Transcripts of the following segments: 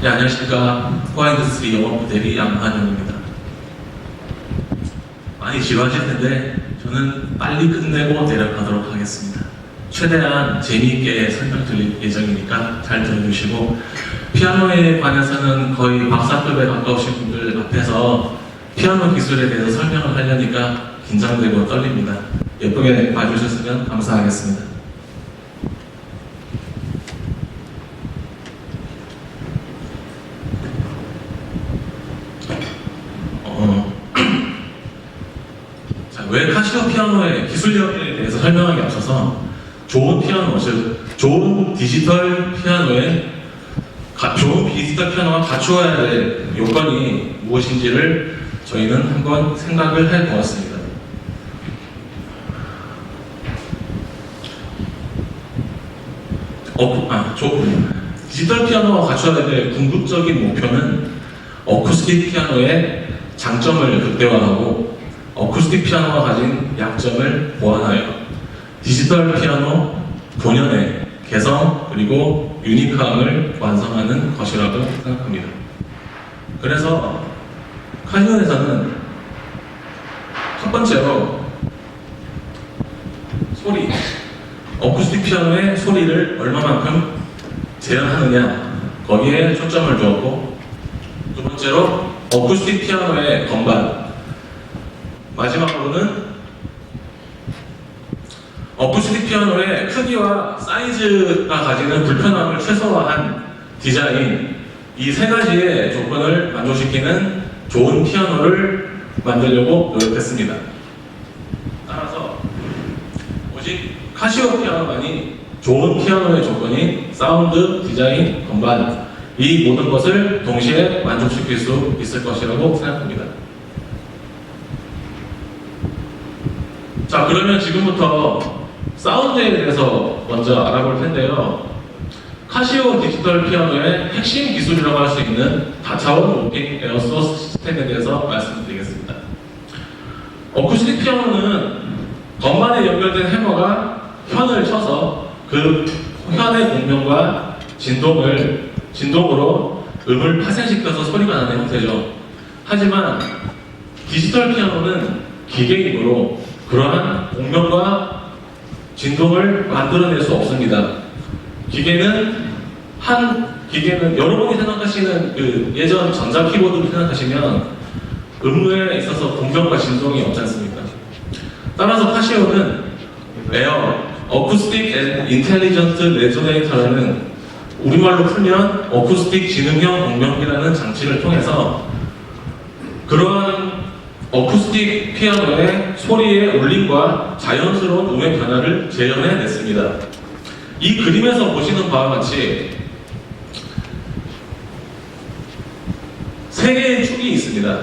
네, 안녕하십니까. 호화인더스트리 영업 대리 양한영입니다. 많이 지루하실 텐데 저는 빨리 끝내고 대답하도록 하겠습니다. 최대한 재미있게 설명드릴 예정이니까 잘 들어주시고 피아노에 관해서는 거의 박사급에 가까우신 분들 앞에서 피아노 기술에 대해서 설명을 하려니까 긴장되고 떨립니다. 예쁘게 봐주셨으면 감사하겠습니다. 어, 자, 왜 카시오 피아노의 기술력에 대해서 설명하기 앞서서 좋은 피아노, 즉 좋은 디지털 피아노의 가- 좋은 디지털 피아노가 갖추어야 될 요건이 무엇인지를 저희는 한번 생각을 해 보았습니다. 어, 아, 조, 디지털 피아노가 갖춰야 될 궁극적인 목표는 어쿠스틱 피아노의 장점을 극대화하고 어쿠스틱 피아노가 가진 약점을 보완하여 디지털 피아노 본연의 개성 그리고 유니크함을 완성하는 것이라고 생각합니다. 그래서 카니온에서는 첫 번째로 소리, 어쿠스틱 피아노의 소리를 얼마만큼 재현하느냐 거기에 초점을 두었고 두 번째로 어쿠스틱 피아노의 건반 마지막으로는 어쿠스틱 피아노의 크기와 사이즈가 가지는 불편함을 최소화한 디자인 이 세 가지의 조건을 만족시키는 좋은 피아노를 만들려고 노력했습니다. 따라서 오직 카시오 피아노만이 좋은 피아노의 조건인 사운드, 디자인, 건반 이 모든 것을 동시에 만족시킬 수 있을 것이라고 생각합니다. 자, 그러면 지금부터 사운드에 대해서 먼저 알아볼 텐데요. 카시오 디지털 피아노의 핵심 기술이라고 할 수 있는 다차원 로킹 에어 소스 시스템에 대해서 말씀드리겠습니다. 어쿠스틱 피아노는 건반에 연결된 해머가 현을 쳐서 그 현의 공명과 진동을 진동으로 음을 파생시켜서 소리가 나는 형태죠. 하지만 디지털 피아노는 기계이므로 그러한 공명과 진동을 만들어낼 수 없습니다. 기계는 한 기계는 여러분이 생각하시는 그 예전 전자 키보드를 생각하시면 음무에 있어서 공명과 진동이 없지 않습니까? 따라서 카시오는 에어, 어쿠스틱 앤 인텔리전트 레조네이터라는 우리말로 풀면 어쿠스틱 지능형 공명기라는 장치를 통해서 그러한 어쿠스틱 피아노의 소리의 울림과 자연스러운 음의 변화를 재현해냈습니다. 이 그림에서 보시는 바와 같이 세 개의 축이 있습니다.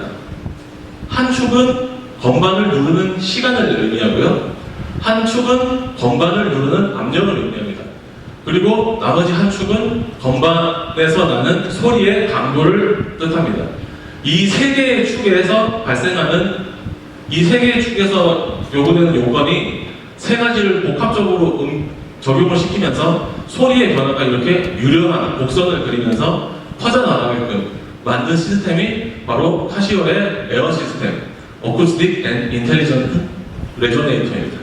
한 축은 건반을 누르는 시간을 의미하고요. 한 축은 건반을 누르는 압력을 의미합니다. 그리고 나머지 한 축은 건반에서 나는 소리의 강도를 뜻합니다. 이 세 개의 축에서 발생하는 이 세 개의 축에서 요구되는 요건이 세 가지를 복합적으로 음- 적용을 시키면서 소리의 변화가 이렇게 유려한 곡선을 그리면서 퍼져나가게끔 만든 시스템이 바로 카시오의 에어 시스템, 어쿠스틱 앤 인텔리전트 레조네이터입니다.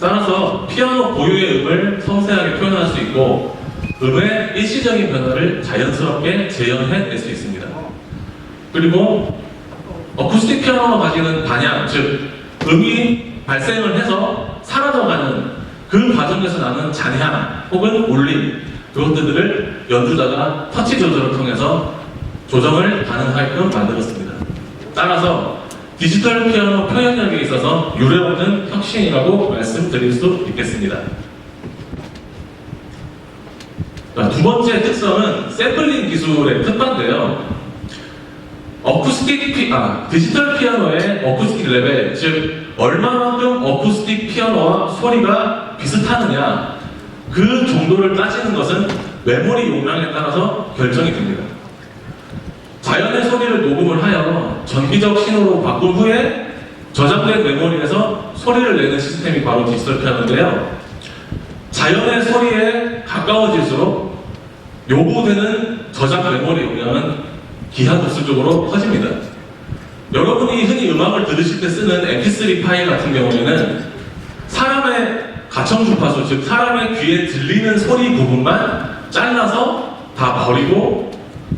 따라서 피아노 고유의 음을 섬세하게 표현할 수 있고 음의 일시적인 변화를 자연스럽게 재현해낼 수 있습니다. 그리고 어쿠스틱 피아노가 가지는 반향, 즉 음이 발생을 해서 사라져가는 그 과정에서 나는 잔향 혹은 울림 그것들을 연주자가 터치 조절을 통해서 조정을 가능하게끔 만들었습니다. 따라서 디지털 피아노 표현력에 있어서 유례없는 혁신이라고 말씀드릴 수 있겠습니다. 자, 두 번째 특성은 샘플링 기술의 특화인데요. 어쿠스틱 피, 아, 디지털 피아노의 어쿠스틱 레벨, 즉 얼마만큼 어쿠스틱 피아노와 소리가 비슷하느냐 그 정도를 따지는 것은 메모리 용량에 따라서 결정이 됩니다. 자연의 소리를 녹음을 하여 전기적 신호로 바꾼 후에 저장된 메모리에서 소리를 내는 시스템이 바로 디지털 피아노인데요. 자연의 소리에 가까워질수록 요구되는 저장 메모리 용량은 기하급수적으로 커집니다. 여러분이 흔히 음악을 들으실 때 쓰는 mp3 파일 같은 경우에는 사람의 가청 주파수, 즉 사람의 귀에 들리는 소리 부분만 잘라서 다 버리고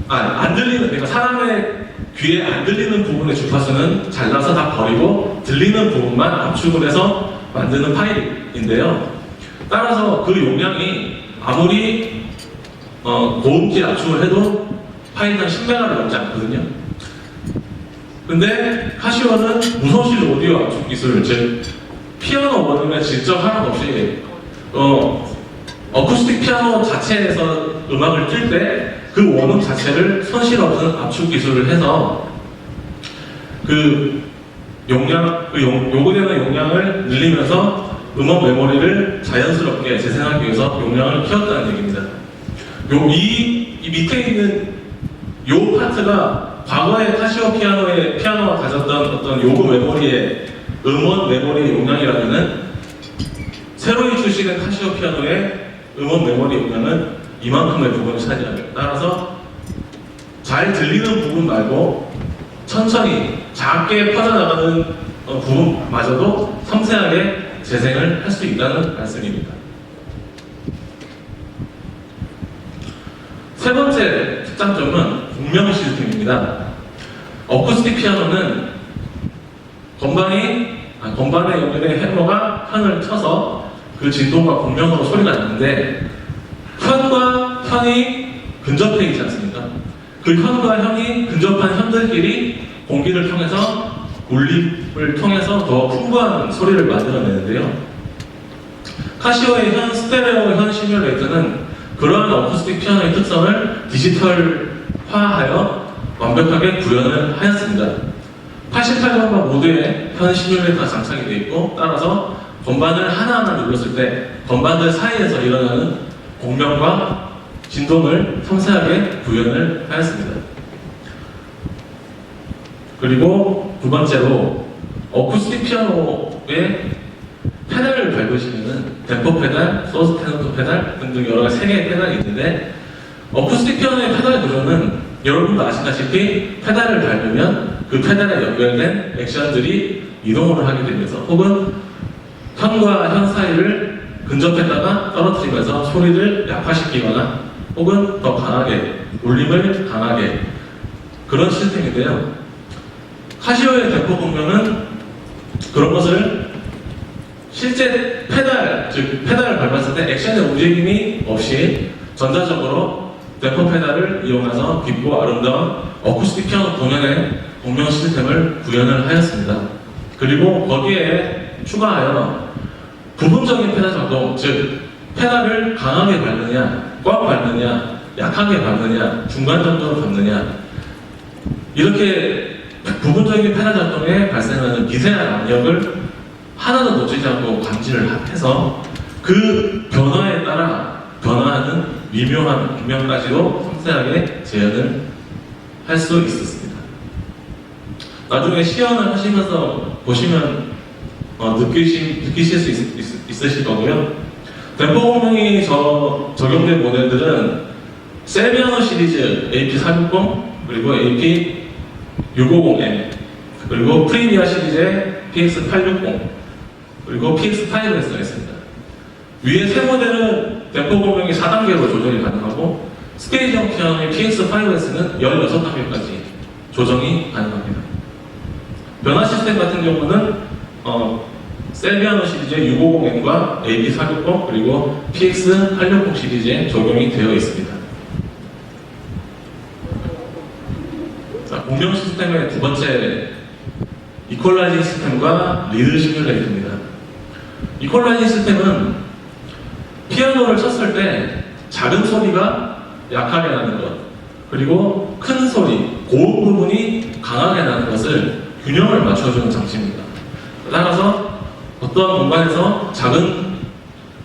아, 안 들리는 그러니까 사람의 귀에 안 들리는 부분의 주파수는 잘라서 다 버리고 들리는 부분만 압축을 해서 만드는 파일인데요. 따라서 그 용량이 아무리 어, 고음질 압축을 해도 파일당 10메가를 넘지 않거든요. 근데 카시오는 무선실 오디오 압축 기술, 즉 피아노 원음에 직접 하는 없이 어, 어쿠스틱 피아노 자체에서 음악을 뜰때그 원음 자체를 손실 없는 압축 기술을 해서 그 용량, 그 용, 요구되는 용량을 늘리면서 음원 메모리를 자연스럽게 재생하기 위해서 용량을 키웠다는 얘기입니다. 요, 이, 이 밑에 있는 요 파트가 과거의 카시오 피아노의 피아노가 가졌던 어떤 요구 메모리의 음원 메모리 용량이라면은 새로이 출시된 카시오 피아노의 음원 메모리 용량은 이만큼의 부분을 차지합니다. 따라서 잘 들리는 부분 말고 천천히 작게 퍼져나가는 어, 부분마저도 섬세하게 재생을 할 수 있다는 말씀입니다. 세 번째 특장점은 공명 시스템입니다. 어쿠스틱 피아노는 건반이 아, 건반에 연결된 해머가 현을 쳐서 그 진동과 공명으로 소리가 나는데 현과 현이 근접해 있지 않습니까? 그 현과 현이 근접한 현들끼리 공기를 통해서 울림을 통해서 더 풍부한 소리를 만들어내는데요. 카시오의 현 스테레오 현 시뮬레이터는 그러한 어쿠스틱 피아노의 특성을 디지털화하여 완벽하게 구현을 하였습니다. 88번과 모두에 현 시뮬레이터가 장착이 되어 있고 따라서 건반을 하나하나 눌렀을 때 건반들 사이에서 일어나는 공명과 진동을 섬세하게 구현을 하였습니다. 그리고 두 번째로 어쿠스틱 피아노의 밟으시면은 댐퍼 페달, 소스 테너토 페달 등등 여러 가지 세 개의 페달이 있는데 어쿠스틱 피아노의 페달 구조는 여러분도 아시다시피 페달을 밟으면 그 페달에 연결된 액션들이 이동을 하게 되면서 혹은 현과 현 사이를 근접했다가 떨어뜨리면서 소리를 약화시키거나 혹은 더 강하게 울림을 강하게 그런 시스템인데요. 카시오의 대포 공명은 그런 것을 실제 페달, 즉 페달을 밟았을 때 액션의 움직임이 없이 전자적으로 대포 페달을 이용해서 깊고 아름다운 어쿠스틱 피아노 공연의 공명 시스템을 구현을 하였습니다. 그리고 거기에 추가하여 부분적인 페달 작동, 즉 페달을 강하게 밟느냐, 꽉 밟느냐, 약하게 밟느냐, 중간 정도로 밟느냐 이렇게 부분적인 페달 작동에 발생하는 미세한 압력을 하나도 놓치지 않고 감지를 해서 그 변화에 따라 변화하는 미묘한 분명까지도 섬세하게 재현을 할 수 있었습니다. 나중에 시연을 하시면서 보시면 어, 느끼시, 느끼실 수 있, 으실 거고요. 댐퍼 공명이 저, 적용된 모델들은 세비아노 시리즈 AP460 그리고 AP650M 그리고 프리미어 시리즈의 PX860 그리고 PX5를 써있습니다. 위에 세 모델은 댐퍼 공명이 4단계로 조정이 가능하고 스테이지형 피아노의 PX5S는 16단계까지 조정이 가능합니다. 변화 시스템 같은 경우는 어, 셀비아노 시리즈의 650M과 AB460 그리고 PX860 시리즈에 적용이 되어 있습니다. 자, 공명 시스템의 두 번째 이퀄라이징 시스템과 리드 시뮬레이터입니다. 이퀄라이징 시스템은 피아노를 쳤을 때 작은 소리가 약하게 나는 것 그리고 큰 소리, 고음 부분이 강하게 나는 것을 균형을 맞춰주는 장치입니다. 따라서 어떠한 공간에서 작은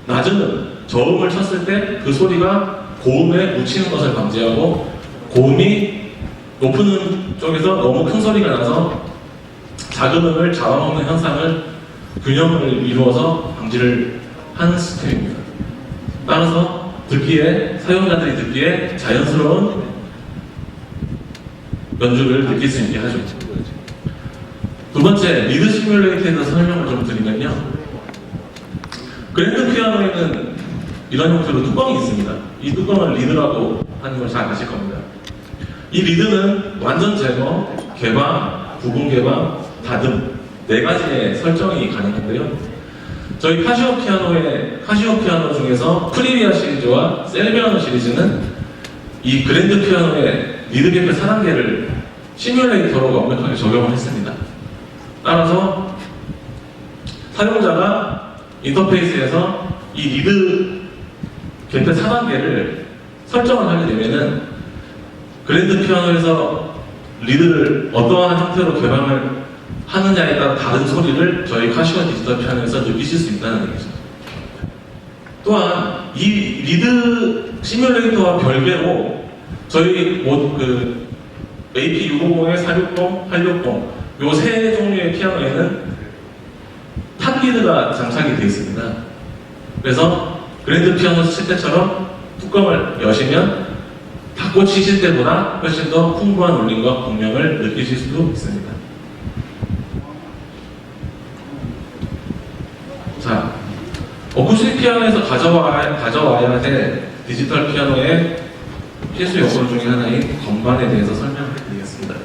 낮은 음, 저음을 쳤을 때 그 소리가 고음에 묻히는 것을 방지하고 고음이 높은 음 쪽에서 너무 큰 소리가 나서 작은 음을 잡아먹는 현상을 균형을 이루어서 방지를 하는 시스템입니다. 따라서 듣기에 사용자들이 듣기에 자연스러운 연주를 느낄 수 있게 하죠. 두 번째 리드 시뮬레이터에 대해서 설명을 좀 드리면요. 그랜드 피아노에는 이런 형태로 뚜껑이 있습니다. 이 뚜껑을 리드라고 하는 걸 잘 아실 겁니다. 이 리드는 완전 제거, 개방, 부분 개방, 다듬 네 가지의 설정이 가능한데요. 저희 카시오 피아노의 카시오 피아노 중에서 프리미어 시리즈와 셀비아노 시리즈는 이 그랜드 피아노의 리드 개표 4단계를 시뮬레이터로 완벽하게 적용을 했습니다. 따라서 사용자가 인터페이스에서 이 리드 개표 4단계를 설정을 하게 되면은 그랜드 피아노에서 리드를 어떠한 형태로 개방을 하느냐에 따라 다른 소리를 저희 카시오 디지털 피아노에서 느끼실 수 있다는 얘기죠. 또한 이 리드 시뮬레이터와 별개로 저희 뭐그 AP650에 460, 860 요 세 종류의 피아노에는 탑 리드가 장착이 되어 있습니다. 그래서 그랜드 피아노 칠 때처럼 뚜껑을 여시면 닫고 치실 때보다 훨씬 더 풍부한 울림과 공명을 느끼실 수도 있습니다. 자, 어쿠스틱 피아노에서 가져와야, 가져와야 될 디지털 피아노의 필수 요소 중에 하나인 건반에 대해서 설명을 드리겠습니다.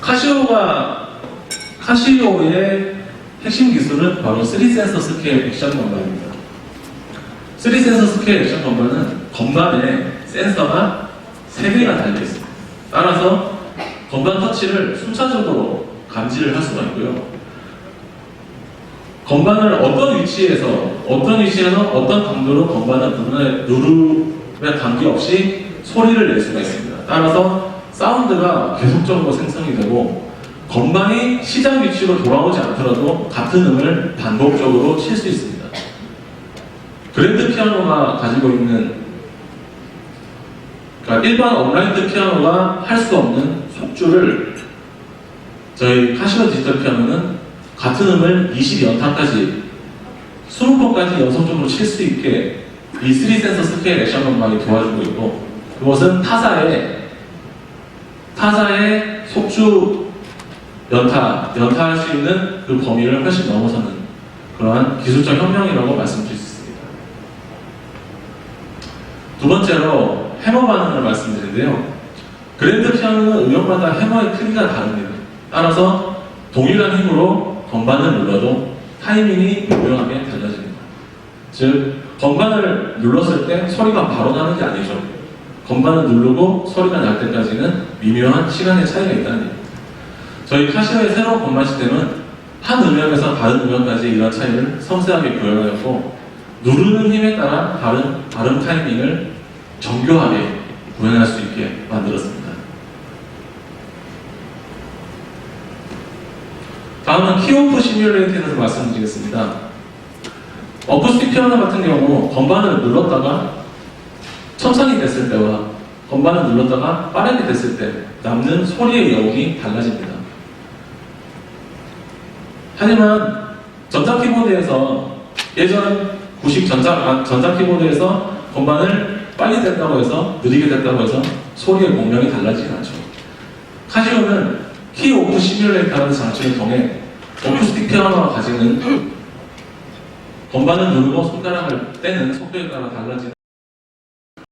카시오가 카시오의 핵심 기술은 바로 3센서 스케일 액션 건반입니다. 3센서 스케일 액션 건반은 건반에 센서가 3개가 달려 있습니다. 따라서 건반 터치를 순차적으로 감지를 할 수가 있고요. 건반을 어떤 위치에서 어떤 위치에서 어떤 강도로 건반을 누르에 누르에 관계없이 소리를 낼 수가 있습니다. 따라서 사운드가 계속적으로 생성이 되고 건반이 시작 위치로 돌아오지 않더라도 같은 음을 반복적으로 칠 수 있습니다. 그랜드 피아노가 가지고 있는 그러니까 일반 온라인드 피아노가 할 수 없는 속주를 저희 카시오 디지털 피아노는 같은 음을 20연타까지 20번까지 연속적으로 칠 수 있게 이 3센서 스케일 액션 건반이 도와주고 있고 그것은 타사의 타사의 속주 연타, 연타할 수 있는 그 범위를 훨씬 넘어서는 그러한 기술적 혁명이라고 말씀드릴 수 있습니다. 두 번째로 해머 반응을 말씀드리는데요. 그랜드 피아노는 음역마다 해머의 크기가 다릅니다. 따라서 동일한 힘으로 건반을 눌러도 타이밍이 유명하게 달라집니다. 즉, 건반을 눌렀을 때 소리가 바로 나는 게 아니죠. 건반을 누르고 소리가 날 때까지는 미묘한 시간의 차이가 있다는 얘기입니다. 저희 카시오의 새로운 건반 시스템은 한 음역에서 다른 음역까지 이런 차이를 섬세하게 구현하였고 누르는 힘에 따라 다른 발음 타이밍을 정교하게 구현할 수 있게 만들었습니다. 다음은 키오프 시뮬레이터에 대해서 말씀드리겠습니다. 어쿠스틱 피아노 같은 경우 건반을 눌렀다가 천천히 됐을 때와 건반을 눌렀다가 빠르게 됐을 때 남는 소리의 여운이 달라집니다. 하지만 전자 키보드에서 예전 구식 전자, 아, 전자 키보드에서 건반을 빨리 됐다고 해서 느리게 됐다고 해서 소리의 공명이 달라지지 않죠. 카시오는 키 오프 시뮬레이터라는 장치를 통해 어쿠스틱 피아노가 가지는 건반을 누르고 손가락을 떼는 속도에 따라 달라지는